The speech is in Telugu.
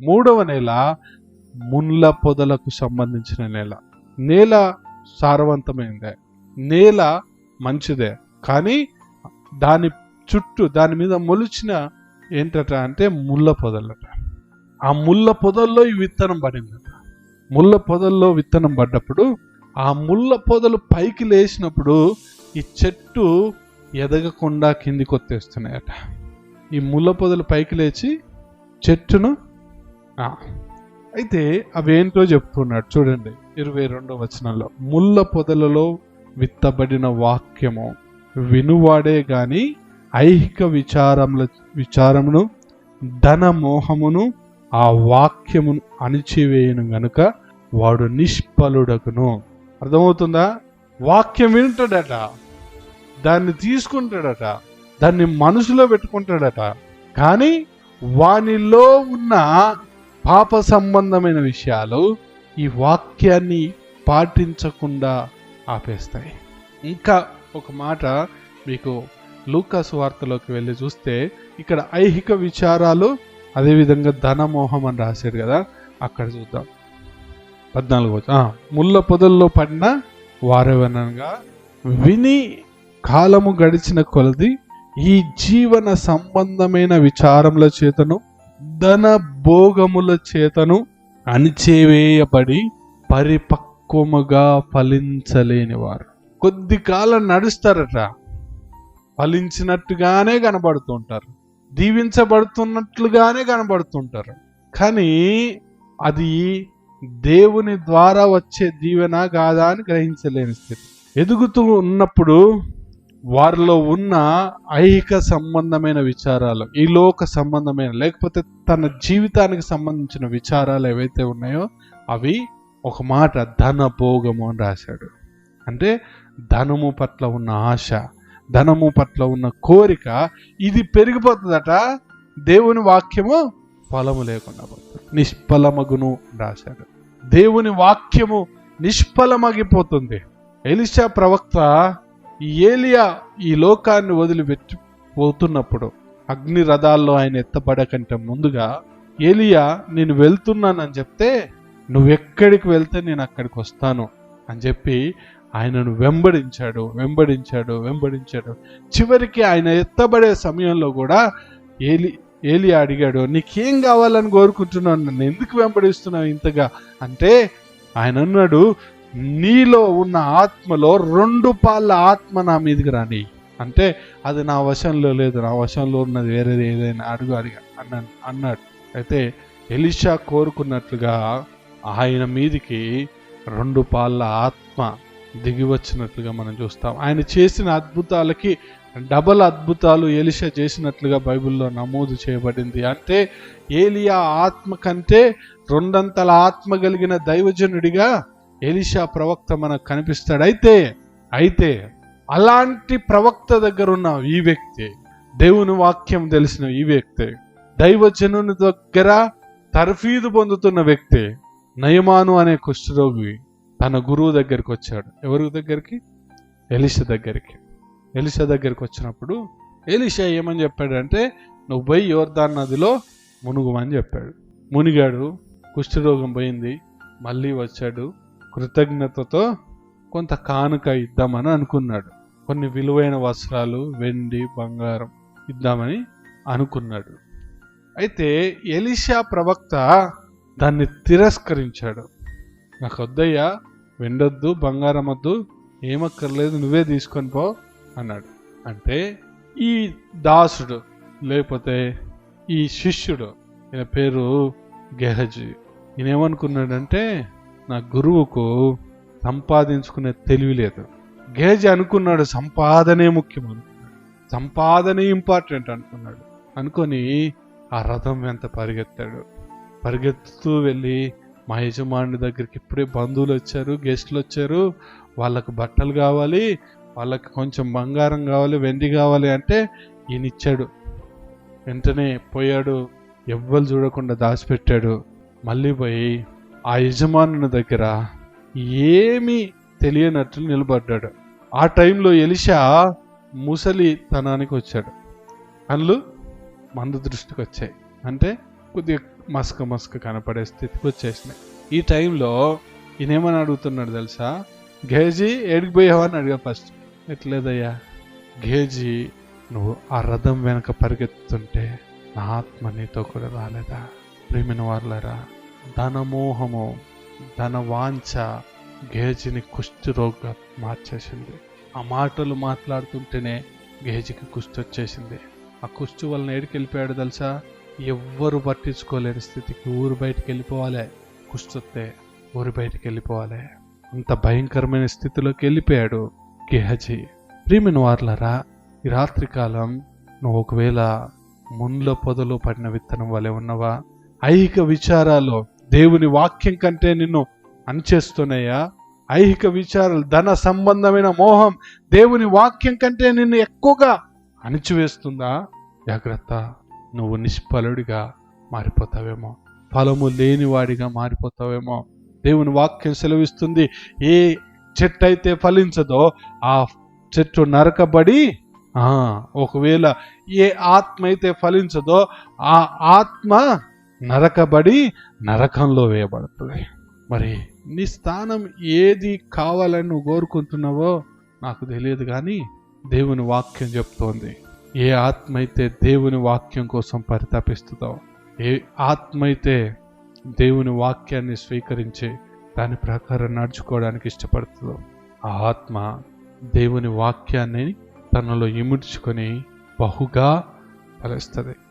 మూడవ నేల ముండ్ల పొదలకు సంబంధించిన నేల. నేల సారవంతమైనదే నేల మంచిదే. కానీ దాని చుట్టూ దాని మీద మొలిచిన ఏంటట అంటే ముళ్ళ పొదలట. ఆ ముళ్ళ పొదల్లో ఈ విత్తనం పడిందట. ముళ్ళ పొదల్లో విత్తనం పడ్డప్పుడు ఆ ముళ్ళ పొదలు పైకి లేచినప్పుడు ఈ చెట్టు ఎదగకుండా కిందికి కొత్తేస్తున్నాయట ఈ ముళ్ళ పొదలు పైకి లేచి చెట్టును అయితే అవేంటో చెప్తున్నాడు చూడండి ఇరవై రెండో వచనంలో. ముళ్ళ పొదలలో విత్తబడిన వాక్యము వినువాడే గాని ఐహిక విచారముల విచారమును ధన మోహమును ఆ వాక్యమును అణిచివేయను గనుక వాడు నిష్ఫలుడకును అర్థమవుతుందా? వాక్యం వింటాడట దాన్ని తీసుకుంటాడట దాన్ని మనసులో పెట్టుకుంటాడట. కానీ వానిలో ఉన్న పాప సంబంధమైన విషయాలు ఈ వాక్యాన్ని పాటించకుండా ఆపేస్తాయి. ఇంకా ఒక మాట మీకు లూకాస్ వార్తలోకి వెళ్ళి చూస్తే ఇక్కడ ఐహిక విచారాలు అదేవిధంగా ధనమోహం అని రాశాడు కదా అక్కడ చూద్దాం. పద్నాలుగు ముళ్ళ పొదల్లో పడిన వారెవనగా విని కాలము గడిచిన కొలది ఈ జీవన సంబంధమైన విచారముల చేతను ధన భోగముల చేతను అణిచేవేయబడి పరిపక్వముగా ఫలించలేని వారు కొద్ది కాలం నడుస్తారట. ఫలించినట్టుగానే కనబడుతుంటారు. దీవించబడుతున్నట్లుగానే కనబడుతుంటారు. కానీ అది దేవుని ద్వారా వచ్చే దీవెన కాదా అని గ్రహించలేని స్థితి. ఎదుగుతూ ఉన్నప్పుడు వారిలో ఉన్న ఐహిక సంబంధమైన విచారాలు ఈ లోక సంబంధమైన లేకపోతే తన జీవితానికి సంబంధించిన విచారాలు ఏవైతే ఉన్నాయో అవి ఒక మాట ధన భోగము అని రాశాడు. అంటే ధనము పట్ల ఉన్న ఆశ ధనము పట్ల ఉన్న కోరిక ఇది పెరిగిపోతుందట దేవుని వాక్యము ఫలము లేకుండా పోతుంది. నిష్ఫలమగును రాశాడు. దేవుని వాక్యము నిష్ఫలమగిపోతుంది. ఎలిషా ప్రవక్త ఈ ఏలియా ఈ లోకాన్ని వదిలిపెట్టి పోతున్నప్పుడు అగ్ని రథాల్లో ఆయన ఎత్తబడకంటే ముందుగా ఏలియా నేను వెళ్తున్నానని చెప్తే నువ్వెక్కడికి వెళ్తే నేను అక్కడికి వస్తాను అని చెప్పి ఆయనను వెంబడించాడు వెంబడించాడు వెంబడించాడు. చివరికి ఆయన ఎత్తబడే సమయంలో కూడా ఏలి ఏలియా అడిగాడు నీకేం కావాలని కోరుకుంటున్నాను నన్ను ఎందుకు వెంబడిస్తున్నావు ఇంతగా? అంటే ఆయన అన్నాడు నీలో ఉన్న ఆత్మలో రెండు పాళ్ళ ఆత్మ నా మీదకి రాని అంటే అది నా వశంలో లేదు నా వశంలో ఉన్నది వేరేది ఏదైనా అడుగు అడిగా అన్న అన్నాడు. అయితే ఎలిషా కోరుకున్నట్లుగా ఆయన మీదికి రెండు పాళ్ళ ఆత్మ దిగి వచ్చినట్లుగా మనం చూస్తాం. ఆయన చేసిన అద్భుతాలకి డబల్ అద్భుతాలు ఎలిషా చేసినట్లుగా బైబిల్లో నమోదు చేయబడింది. అంటే ఏలియా ఆత్మ కంటే రెండంతల ఆత్మ కలిగిన దైవజనుడిగా ఎలిషా ప్రవక్త మనకు కనిపిస్తాడు అయితే అయితే అలాంటి ప్రవక్త దగ్గర ఉన్న ఈ వ్యక్తి దేవుని వాక్యం తెలిసిన ఈ వ్యక్తి దైవజనుని దగ్గర తర్ఫీదు పొందుతున్న వ్యక్తి నయమాను అనే కుష్ఠరోగి తన గురువు దగ్గరికి వచ్చాడు. ఎవరి దగ్గరికి? ఎలిష దగ్గరికి. ఎలిష దగ్గరికి వచ్చినప్పుడు ఎలిష ఏమని చెప్పాడంటే నువ్వు పోయి యోర్దాన్ నదిలో మునుగుమని చెప్పాడు. మునిగాడు కుష్ఠరోగం పోయింది మళ్ళీ వచ్చాడు. కృతజ్ఞతతో కొంత కానుక ఇద్దామని అనుకున్నాడు. కొన్ని విలువైన వస్త్రాలు వెండి బంగారం ఇద్దామని అనుకున్నాడు. అయితే ఎలిషా ప్రవక్త దాన్ని తిరస్కరించాడు. నాకు వద్దయ్యా వెండొద్దు బంగారం వద్దు ఏమక్కర్లేదు నువ్వే తీసుకొని పో అన్నాడు. అంటే ఈ దాసుడు లేకపోతే ఈ శిష్యుడు ఈయన పేరు గెహజీ. ఈయనేమనుకున్నాడంటే నా గురువుకు సంపాదించుకునే తెలివి లేదు. గేజ్ అనుకున్నాడు సంపాదనే ముఖ్యం అనుకున్నాడు సంపాదనే ఇంపార్టెంట్ అనుకున్నాడు. అనుకొని ఆ రథం వెంత పరిగెత్తాడు. పరిగెత్తుతూ వెళ్ళి మా యజమాని దగ్గరికి ఇప్పుడే బంధువులు వచ్చారు గెస్టులు వచ్చారు. వాళ్ళకు బట్టలు కావాలి వాళ్ళకి కొంచెం బంగారం కావాలి వెండి కావాలి అంటే ఈయన ఇచ్చాడు. వెంటనే పోయాడు ఎవ్వరు చూడకుండా దాచిపెట్టాడు. మళ్ళీ పోయి ఆ యజమానుని దగ్గర ఏమీ తెలియనట్లు నిలబడ్డాడు. ఆ టైంలో ఎలిషా ముసలితనానికి వచ్చాడు కళ్ళు మందు దృష్టికి వచ్చాయి అంటే కొద్దిగా మసక మసక కనపడే స్థితికి వచ్చేసినాయి ఈ టైంలో ఈయనేమని అడుగుతున్నాడు తెలుసా? గేజీ ఏడికి పోయావా అని అడిగా ఫస్ట్. ఎట్లేదయ్యా? గేజీ నువ్వు ఆ రథం వెనక పరిగెత్తుంటే నా ఆత్మ నీతో కూడా రాలేదా? ప్రేమిన వార్లరా ధనమోహము ధనవాంఛ గేజిని కుష్టి రోగ మార్చేసింది. ఆ మాటలు మాట్లాడుతుంటేనే గేజికి కుష్టి వచ్చేసింది. ఆ కుష్టి వలన ఏడికి వెళ్ళిపోయాడు తెలుసా? ఎవ్వరు పట్టించుకోలేని స్థితికి ఊరు బయటికి వెళ్ళిపోవాలి. కుష్టి వస్తే ఊరు బయటికి వెళ్ళిపోవాలి. అంత భయంకరమైన స్థితిలోకి వెళ్ళిపోయాడు గేహజీ. ప్రియమైన వార్లరా ఈ రాత్రికాలం నువ్వు ఒకవేళ ముండ్ల పొదలో పడిన విత్తనం వలె ఉన్నవా? ఐహిక విచారాలు దేవుని వాక్యం కంటే నిన్ను అనిచేస్తున్నాయా ఐహిక విచారాలు ధన సంబంధమైన మోహం దేవుని వాక్యం కంటే నిన్ను ఎక్కువగా అణిచివేస్తుందా? జాగ్రత్త నువ్వు నిష్ఫలుడిగా మారిపోతావేమో. ఫలము లేనివాడిగా మారిపోతావేమో. దేవుని వాక్యం సెలవిస్తుంది ఏ చెట్టు అయితే ఫలించదో ఆ చెట్టు నరకబడి ఒకవేళ ఏ ఆత్మ అయితే ఫలించదో ఆ ఆత్మ నరకబడి నరకంలో వేయబడుతుంది. మరి నీ స్థానం ఏది కావాలని నువ్వు కోరుకుంటున్నావో నాకు తెలియదు కానీ దేవుని వాక్యం చెప్తోంది. ఏ ఆత్మ అయితే దేవుని వాక్యం కోసం పరితపిస్తుందో ఏ ఆత్మ అయితే దేవుని వాక్యాన్ని స్వీకరించి దాని ప్రకారం నడుచుకోవడానికి ఇష్టపడుతుందో ఆ ఆత్మ దేవుని వాక్యాన్ని తనలో ఇముడ్చుకొని బహుగా ఫలిస్తుంది.